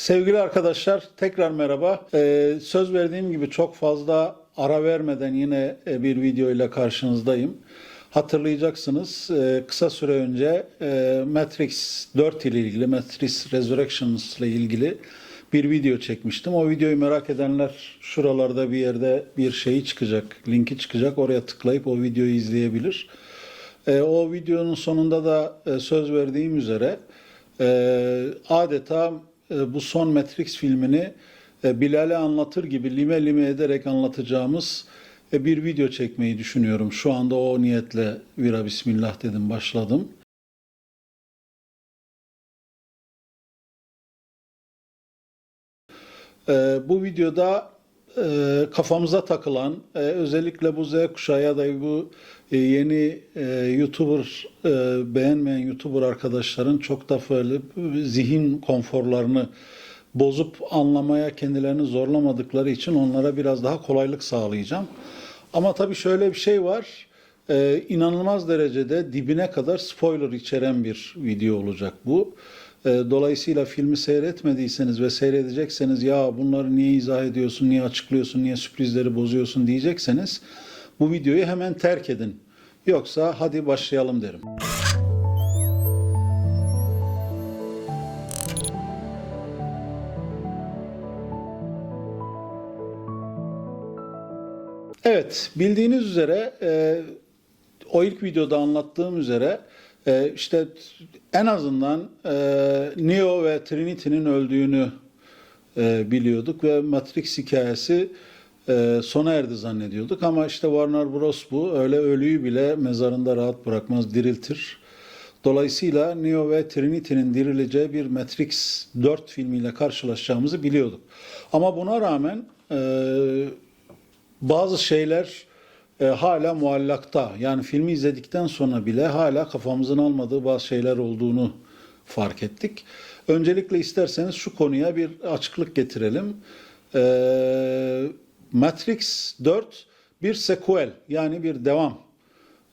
Sevgili arkadaşlar tekrar merhaba. Ee, söz verdiğim gibi çok fazla ara vermeden yine e, bir video ile karşınızdayım. Hatırlayacaksınız e, kısa süre önce e, Matrix 4 ile ilgili, Matrix Resurrections ile ilgili bir video çekmiştim. O videoyu merak edenler şuralarda bir yerde bir şeyi çıkacak, linki çıkacak. Oraya tıklayıp o videoyu izleyebilir. O videonun sonunda da söz verdiğim üzere adeta bu son Matrix filmini e, Bilal'e anlatır gibi lime lime ederek anlatacağımız e, bir video çekmeyi düşünüyorum. Şu anda o niyetle vira bismillah dedim başladım. Bu videoda e, kafamıza takılan e, özellikle bu Z kuşağı ya da bu e, yeni e, YouTuber e, beğenmeyen YouTuber arkadaşların çok da böyle zihin konforlarını bozup anlamaya kendilerini zorlamadıkları için onlara biraz daha kolaylık sağlayacağım. Ama tabii şöyle bir şey var. Ee, inanılmaz derecede dibine kadar spoiler içeren bir video olacak bu. Ee, dolayısıyla filmi seyretmediyseniz ve seyredecekseniz ya bunları niye izah ediyorsun, niye açıklıyorsun, niye sürprizleri bozuyorsun diyecekseniz bu videoyu hemen terk edin. Yoksa hadi başlayalım derim. Evet, bildiğiniz üzere e, o ilk videoda anlattığım üzere e, işte en azından e, Neo ve Trinity'nin öldüğünü e, biliyorduk ve Matrix hikayesi e, sona erdi zannediyorduk ama işte Warner Bros bu öyle ölüyü bile mezarında rahat bırakmaz, diriltir. Dolayısıyla Neo ve Trinity'nin dirileceği bir Matrix 4 filmiyle karşılaşacağımızı biliyorduk. Ama buna rağmen e, bazı şeyler e, hala muallakta. Yani filmi izledikten sonra bile hala kafamızın almadığı bazı şeyler olduğunu fark ettik. Öncelikle isterseniz şu konuya bir açıklık getirelim. E, Matrix 4 bir sequel yani bir devam.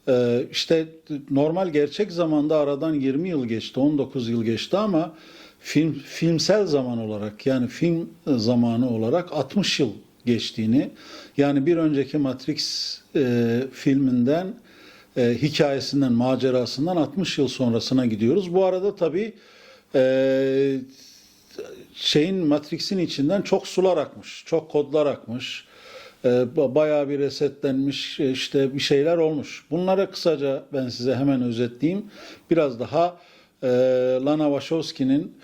E, işte normal gerçek zamanda aradan 20 yıl geçti, 19 yıl geçti ama film filmsel zaman olarak yani film zamanı olarak 60 yıl geçtiğini yani bir önceki Matrix e, filminden e, hikayesinden macerasından 60 yıl sonrasına gidiyoruz. Bu arada tabii e, şeyin Matrix'in içinden çok sular akmış, çok kodlar akmış. E, bayağı bir resetlenmiş e, işte bir şeyler olmuş. Bunları kısaca ben size hemen özetleyeyim. Biraz daha e, Lana Wachowski'nin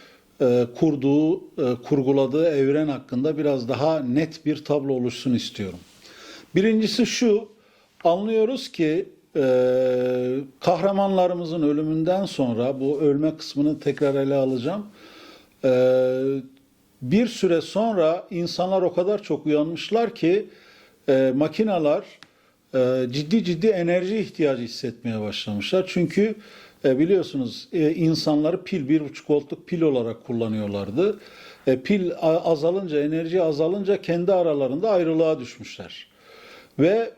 kurduğu, e, kurguladığı evren hakkında biraz daha net bir tablo oluşsun istiyorum. Birincisi şu, anlıyoruz ki e, kahramanlarımızın ölümünden sonra, bu ölme kısmını tekrar ele alacağım, e, bir süre sonra insanlar o kadar çok uyanmışlar ki e, makineler e, ciddi ciddi enerji ihtiyacı hissetmeye başlamışlar. Çünkü e, biliyorsunuz e, insanları pil, bir buçuk voltluk pil olarak kullanıyorlardı. E, pil azalınca, enerji azalınca kendi aralarında ayrılığa düşmüşler. Ve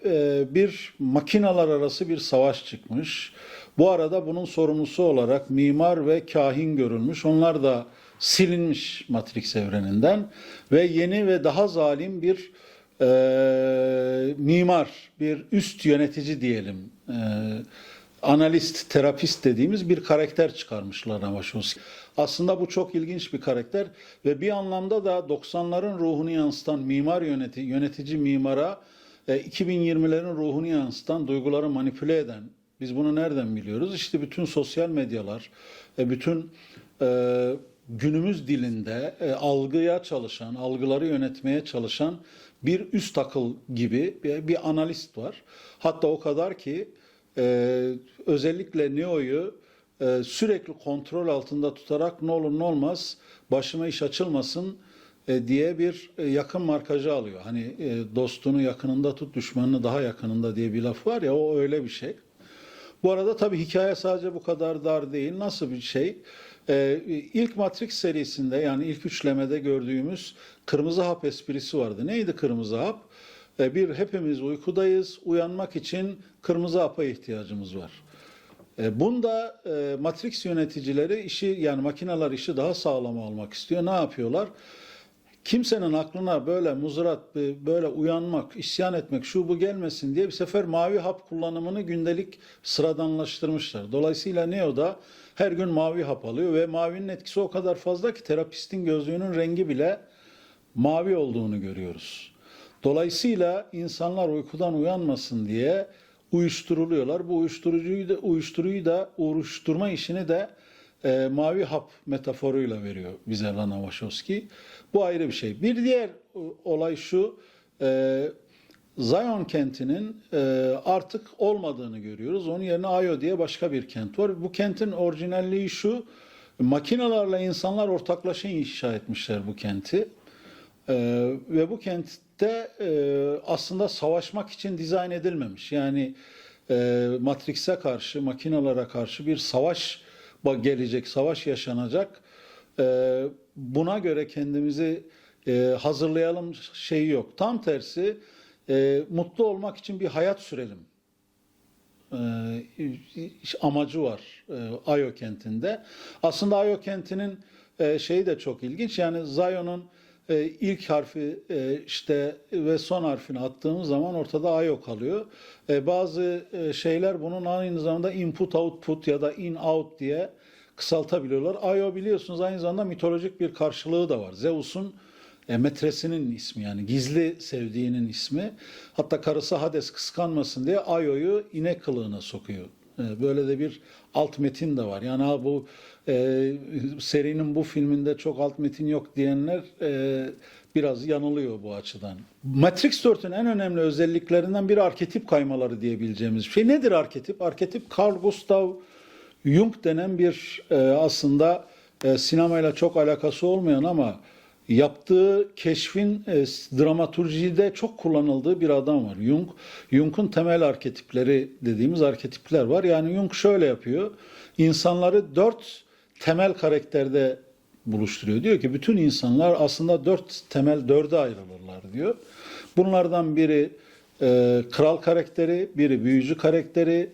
bir makinalar arası bir savaş çıkmış. Bu arada bunun sorumlusu olarak mimar ve kahin görülmüş. Onlar da silinmiş Matrix evreninden ve yeni ve daha zalim bir e, mimar, bir üst yönetici diyelim, e, analist, terapist dediğimiz bir karakter çıkarmışlar Wachowski. Aslında bu çok ilginç bir karakter ve bir anlamda da 90'ların ruhunu yansıtan mimar yönetici, yönetici mimara e, 2020'lerin ruhunu yansıtan, duyguları manipüle eden, biz bunu nereden biliyoruz? İşte bütün sosyal medyalar, e, bütün e, günümüz dilinde e, algıya çalışan, algıları yönetmeye çalışan bir üst akıl gibi bir analist var. Hatta o kadar ki e, özellikle Neo'yu e, sürekli kontrol altında tutarak ne olur ne olmaz başıma iş açılmasın e, diye bir e, yakın markajı alıyor. Hani e, dostunu yakınında tut, düşmanını daha yakınında diye bir laf var ya o öyle bir şey. Bu arada tabii hikaye sadece bu kadar dar değil. Nasıl bir şey? Ee, ilk Matrix serisinde yani ilk üçlemede gördüğümüz kırmızı hap esprisi vardı. Neydi kırmızı hap? Bir hepimiz uykudayız. Uyanmak için kırmızı hapa ihtiyacımız var. E, bunda e, Matrix yöneticileri işi yani makineler işi daha sağlam almak istiyor. Ne yapıyorlar? Kimsenin aklına böyle muzrat, böyle uyanmak, isyan etmek, şu bu gelmesin diye bir sefer mavi hap kullanımını gündelik sıradanlaştırmışlar. Dolayısıyla Neo'da her gün mavi hap alıyor ve mavinin etkisi o kadar fazla ki terapistin gözlüğünün rengi bile mavi olduğunu görüyoruz. Dolayısıyla insanlar uykudan uyanmasın diye uyuşturuluyorlar. Bu uyuşturucuyu da, uyuşturuyu da uyuşturma işini de e, mavi hap metaforuyla veriyor bize Lana Wachowski. Bu ayrı bir şey. Bir diğer e, olay şu, e, Zion kentinin e, artık olmadığını görüyoruz. Onun yerine Ayo diye başka bir kent var. Bu kentin orijinalliği şu, makinalarla insanlar ortaklaşa inşa etmişler bu kenti. Ee, ve bu kentte e, aslında savaşmak için dizayn edilmemiş. Yani e, Matrix'e karşı, makinalara karşı bir savaş gelecek, savaş yaşanacak. E, buna göre kendimizi e, hazırlayalım şeyi yok. Tam tersi e, mutlu olmak için bir hayat sürelim e, amacı var e, Ayo kentinde. Aslında Ayo kentinin e, şeyi de çok ilginç. Yani Zion'un e, ilk harfi e, işte ve son harfini attığımız zaman ortada Ayo kalıyor. E, bazı e, şeyler bunun aynı zamanda input output ya da in out diye kısaltabiliyorlar. Ayo biliyorsunuz aynı zamanda mitolojik bir karşılığı da var. Zeus'un e, metresinin ismi yani gizli sevdiğinin ismi. Hatta karısı Hades kıskanmasın diye Ayo'yu inek kılığına sokuyor. E, böyle de bir alt metin de var. Yani ha, bu e, serinin bu filminde çok alt metin yok diyenler e, biraz yanılıyor bu açıdan. Matrix 4'ün en önemli özelliklerinden biri arketip kaymaları diyebileceğimiz şey. Nedir arketip? Arketip Carl Gustav Jung denen bir e, aslında e, sinemayla çok alakası olmayan ama yaptığı keşfin e, dramaturjide çok kullanıldığı bir adam var. Jung, Jung'un temel arketipleri dediğimiz arketipler var. Yani Jung şöyle yapıyor. İnsanları dört temel karakterde buluşturuyor. Diyor ki bütün insanlar aslında dört temel dörde ayrılırlar diyor. Bunlardan biri e, kral karakteri, biri büyücü karakteri,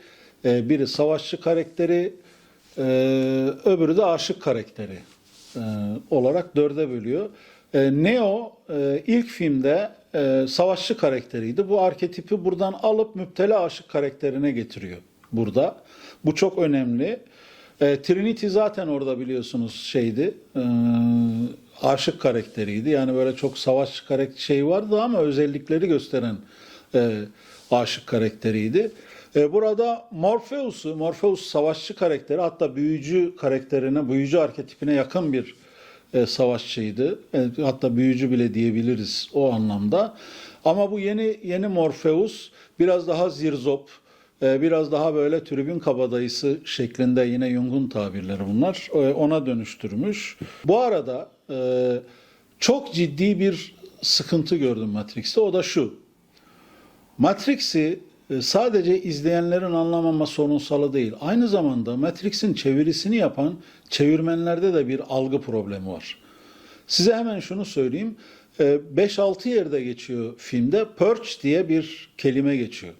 e, biri savaşçı karakteri, e, öbürü de aşık karakteri e, olarak dörde bölüyor. E, Neo e, ilk filmde e, savaşçı karakteriydi. Bu arketipi buradan alıp müptela aşık karakterine getiriyor burada. Bu çok önemli. E, Trinity zaten orada biliyorsunuz şeydi. E, aşık karakteriydi. Yani böyle çok savaşçı karakter şey vardı ama özellikleri gösteren e, aşık karakteriydi. E, burada Morpheus'u, Morpheus savaşçı karakteri hatta büyücü karakterine, büyücü arketipine yakın bir e, savaşçıydı. E, hatta büyücü bile diyebiliriz o anlamda. Ama bu yeni yeni Morpheus biraz daha zirzop, biraz daha böyle tribün kabadayısı şeklinde yine Jung'un tabirleri bunlar. E, ona dönüştürmüş. Bu arada e, çok ciddi bir sıkıntı gördüm Matrix'te. O da şu. Matrix'i e, sadece izleyenlerin anlamama sorunsalı değil. Aynı zamanda Matrix'in çevirisini yapan çevirmenlerde de bir algı problemi var. Size hemen şunu söyleyeyim. E, 5-6 yerde geçiyor filmde. Purge diye bir kelime geçiyor.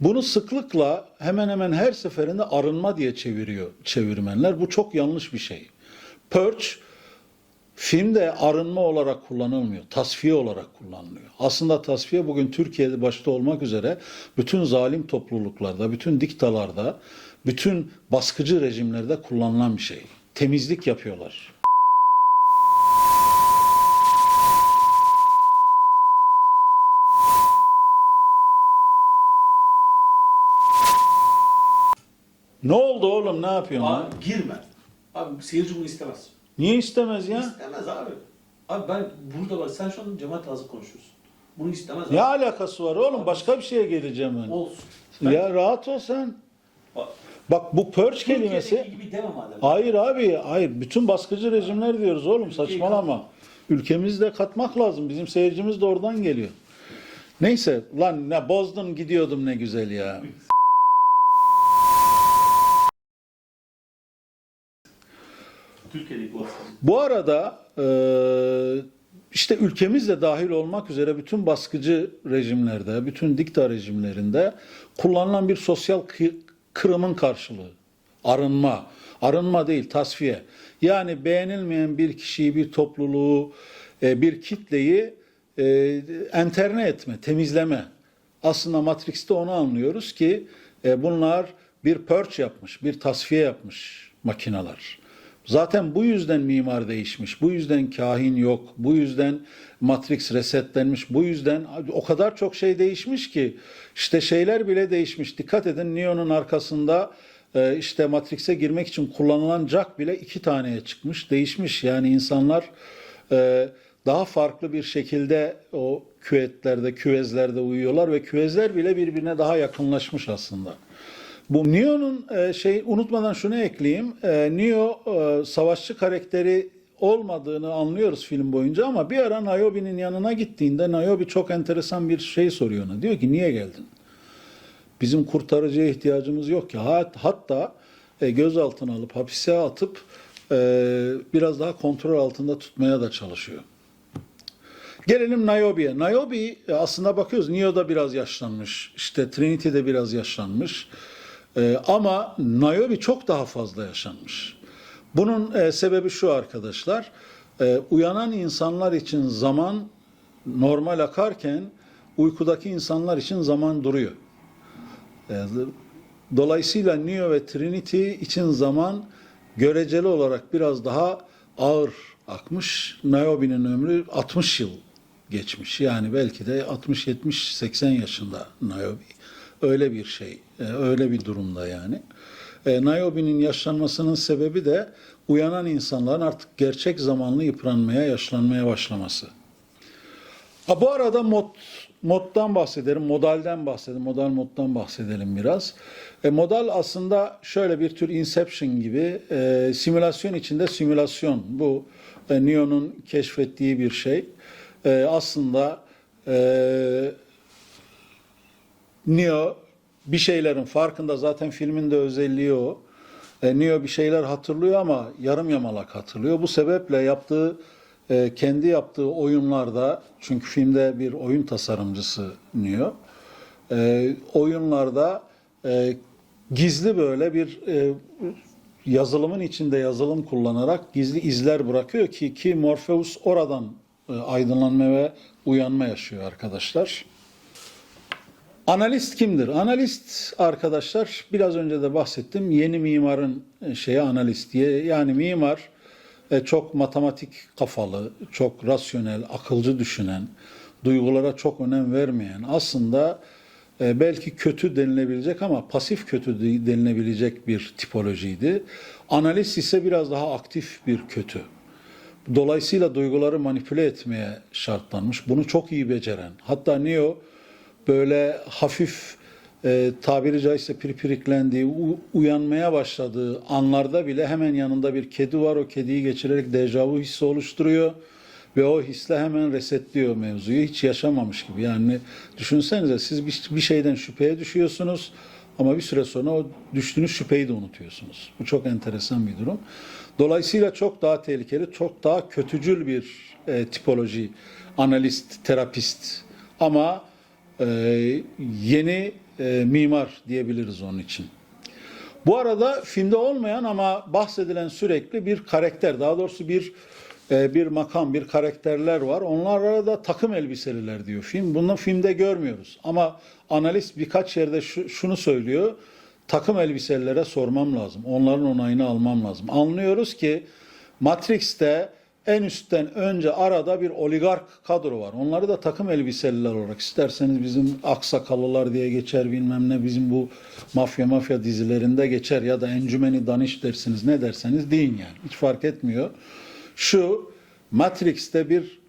Bunu sıklıkla hemen hemen her seferinde arınma diye çeviriyor çevirmenler. Bu çok yanlış bir şey. Purge Filmde arınma olarak kullanılmıyor, tasfiye olarak kullanılıyor. Aslında tasfiye bugün Türkiye'de başta olmak üzere bütün zalim topluluklarda, bütün diktalarda, bütün baskıcı rejimlerde kullanılan bir şey. Temizlik yapıyorlar. Ne oldu oğlum? Ne yapıyorsun? lan? Abi girme. Abi seyirci bunu istemez. Niye istemez ya? İstemez abi. Abi ben burada bak sen şu an cemaat ağzı konuşuyorsun. Bunu istemez abi. Ne alakası var oğlum? Başka bir şeye geleceğim ben. Olsun. Ben- Ya rahat ol sen. Bak, Bak bu purge kelimesi Türkiye'deki gibi deme madem. Hayır abi, hayır. Bütün baskıcı rejimler diyoruz oğlum, saçmalama. Ülkemizde katmak lazım. Bizim seyircimiz de oradan geliyor. Neyse, lan ne bozdun gidiyordum ne güzel ya. Türkiye'deki bu arada e, işte ülkemiz de dahil olmak üzere bütün baskıcı rejimlerde, bütün dikta rejimlerinde kullanılan bir sosyal kı- kırımın karşılığı. Arınma. Arınma değil, tasfiye. Yani beğenilmeyen bir kişiyi, bir topluluğu, e, bir kitleyi e, enterne etme, temizleme. Aslında Matrix'te onu anlıyoruz ki e, bunlar bir purge yapmış, bir tasfiye yapmış makineler. Zaten bu yüzden mimar değişmiş, bu yüzden kahin yok, bu yüzden Matrix resetlenmiş, bu yüzden o kadar çok şey değişmiş ki işte şeyler bile değişmiş. Dikkat edin Neo'nun arkasında e, işte Matrix'e girmek için kullanılan jack bile iki taneye çıkmış, değişmiş. Yani insanlar e, daha farklı bir şekilde o küvetlerde, küvezlerde uyuyorlar ve küvezler bile birbirine daha yakınlaşmış aslında. Bu Neo'nun e, şey unutmadan şunu ekleyeyim. E, Neo e, savaşçı karakteri olmadığını anlıyoruz film boyunca ama bir ara Niobe'nin yanına gittiğinde Niobe çok enteresan bir şey soruyor ona. Diyor ki niye geldin? Bizim kurtarıcıya ihtiyacımız yok ki. Hat- Hatta e, gözaltına alıp hapise atıp e, biraz daha kontrol altında tutmaya da çalışıyor. Gelelim Niobe'ye. Niobe aslında bakıyoruz Neo'da biraz yaşlanmış. İşte Trinity'de biraz yaşlanmış. E, ama Niobe çok daha fazla yaşanmış. Bunun e, sebebi şu arkadaşlar. E, uyanan insanlar için zaman normal akarken uykudaki insanlar için zaman duruyor. E, Dolayısıyla Neo ve Trinity için zaman göreceli olarak biraz daha ağır akmış. Niobe'nin ömrü 60 yıl geçmiş. Yani belki de 60 70 80 yaşında Niobe. Öyle bir şey, e, öyle bir durumda yani. E, yaşlanmasının sebebi de uyanan insanların artık gerçek zamanlı yıpranmaya, yaşlanmaya başlaması. Ha, bu arada mod moddan bahsedelim, modalden bahsedelim, modal moddan bahsedelim biraz. E, modal aslında şöyle bir tür Inception gibi e, simülasyon içinde simülasyon. Bu e, Neo'nun keşfettiği bir şey. E, aslında e, Neo bir şeylerin farkında zaten filmin de özelliği o. E, Neo bir şeyler hatırlıyor ama yarım yamalak hatırlıyor. Bu sebeple yaptığı e, kendi yaptığı oyunlarda çünkü filmde bir oyun tasarımcısı Neo. E, oyunlarda e, gizli böyle bir e, yazılımın içinde yazılım kullanarak gizli izler bırakıyor ki ki Morpheus oradan e, aydınlanma ve uyanma yaşıyor arkadaşlar. Analist kimdir? Analist arkadaşlar biraz önce de bahsettim. Yeni mimarın e, şeyi analist diye. Yani mimar e, çok matematik kafalı, çok rasyonel, akılcı düşünen, duygulara çok önem vermeyen, aslında e, belki kötü denilebilecek ama pasif kötü de- denilebilecek bir tipolojiydi. Analist ise biraz daha aktif bir kötü. Dolayısıyla duyguları manipüle etmeye şartlanmış. Bunu çok iyi beceren. Hatta Neo böyle hafif e, tabiri caizse pirpiriklendiği, uyanmaya başladığı anlarda bile hemen yanında bir kedi var. O kediyi geçirerek dejavu hissi oluşturuyor ve o hisle hemen resetliyor mevzuyu. Hiç yaşamamış gibi. Yani düşünsenize siz bir, bir şeyden şüpheye düşüyorsunuz ama bir süre sonra o düştüğünüz şüpheyi de unutuyorsunuz. Bu çok enteresan bir durum. Dolayısıyla çok daha tehlikeli, çok daha kötücül bir e, tipoloji, analist, terapist. Ama e, yeni e, mimar diyebiliriz onun için. Bu arada filmde olmayan ama bahsedilen sürekli bir karakter, daha doğrusu bir e, bir makam, bir karakterler var. Onlara da takım elbiseliler diyor film. Bunu filmde görmüyoruz. Ama analist birkaç yerde şu- şunu söylüyor. Takım elbiselilere sormam lazım. Onların onayını almam lazım. Anlıyoruz ki Matrix'te en üstten önce arada bir oligark kadro var. Onları da takım elbiseliler olarak isterseniz bizim aksakallılar diye geçer bilmem ne bizim bu mafya mafya dizilerinde geçer ya da encümeni daniş dersiniz ne derseniz deyin yani. Hiç fark etmiyor. Şu Matrix'te bir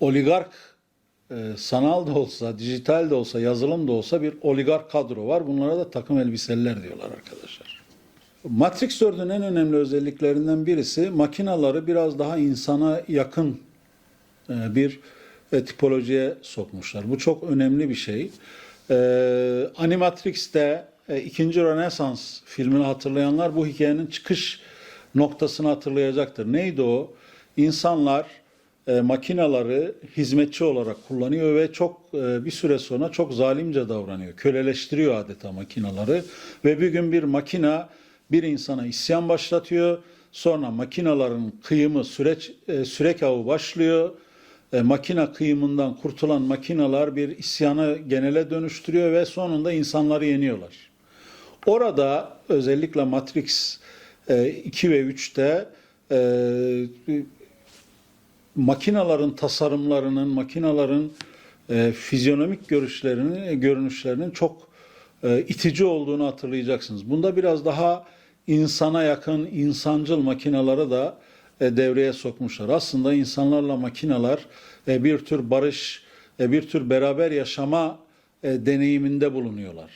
oligark e, sanal da olsa, dijital de olsa, yazılım da olsa bir oligark kadro var. Bunlara da takım elbiseliler diyorlar arkadaşlar. Matrix 4'ün en önemli özelliklerinden birisi makinaları biraz daha insana yakın e, bir e, tipolojiye sokmuşlar. Bu çok önemli bir şey. E, Animatrix'te ikinci Rönesans filmini hatırlayanlar bu hikayenin çıkış noktasını hatırlayacaktır. Neydi o? İnsanlar e, makinaları hizmetçi olarak kullanıyor ve çok e, bir süre sonra çok zalimce davranıyor. Köleleştiriyor adeta makinaları ve bir gün bir makina bir insana isyan başlatıyor. Sonra makinaların kıyımı süreç e, sürek avı başlıyor. E, makina kıyımından kurtulan makinalar bir isyanı genele dönüştürüyor ve sonunda insanları yeniyorlar. Orada özellikle Matrix e, 2 ve 3'te e, makinaların tasarımlarının, makinaların e, fizyonomik görüşlerinin, görünüşlerinin çok e, itici olduğunu hatırlayacaksınız. Bunda biraz daha insana yakın, insancıl makinaları da e, devreye sokmuşlar. Aslında insanlarla makinalar e, bir tür barış, e, bir tür beraber yaşama e, deneyiminde bulunuyorlar.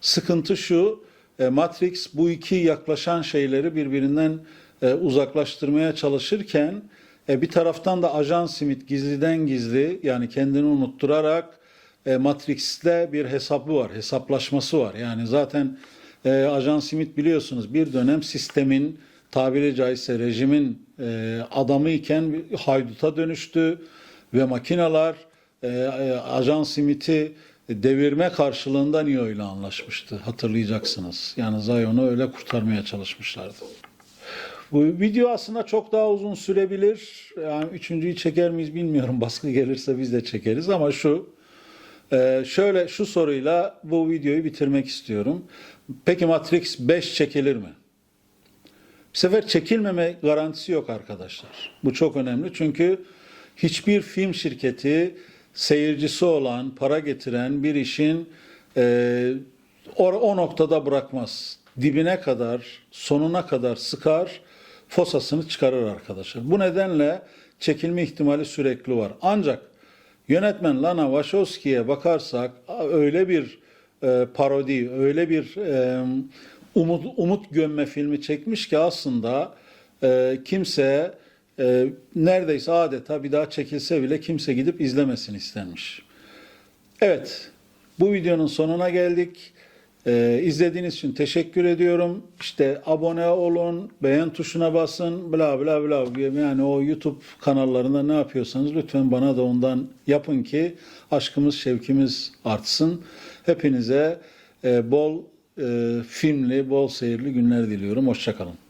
Sıkıntı şu, e, Matrix bu iki yaklaşan şeyleri birbirinden e, uzaklaştırmaya çalışırken e, bir taraftan da Ajan Smith gizliden gizli yani kendini unutturarak e, Matrix'te bir hesabı var, hesaplaşması var. Yani zaten e, Ajan Smith biliyorsunuz bir dönem sistemin tabiri caizse rejimin e, adamı iken hayduta dönüştü ve makinalar e, e, Ajan Smith'i devirme karşılığında Neo ile anlaşmıştı. Hatırlayacaksınız. Yani Zion'u öyle kurtarmaya çalışmışlardı. Bu video aslında çok daha uzun sürebilir. Yani üçüncüyü çeker miyiz bilmiyorum. Baskı gelirse biz de çekeriz ama şu e, şöyle şu soruyla bu videoyu bitirmek istiyorum. Peki Matrix 5 çekilir mi? Bu sefer çekilmeme garantisi yok arkadaşlar. Bu çok önemli çünkü hiçbir film şirketi seyircisi olan, para getiren bir işin e, o, o noktada bırakmaz. Dibine kadar, sonuna kadar sıkar, fosasını çıkarır arkadaşlar. Bu nedenle çekilme ihtimali sürekli var. Ancak yönetmen Lana Wachowski'ye bakarsak öyle bir e, parodi, öyle bir e, umut, umut gömme filmi çekmiş ki aslında e, kimse e, neredeyse adeta bir daha çekilse bile kimse gidip izlemesini istenmiş. Evet, bu videonun sonuna geldik. Ee, izlediğiniz için teşekkür ediyorum. İşte abone olun, beğen tuşuna basın, bla bla bla. Yani o YouTube kanallarında ne yapıyorsanız lütfen bana da ondan yapın ki aşkımız, şevkimiz artsın. Hepinize e, bol e, filmli, bol seyirli günler diliyorum. Hoşçakalın.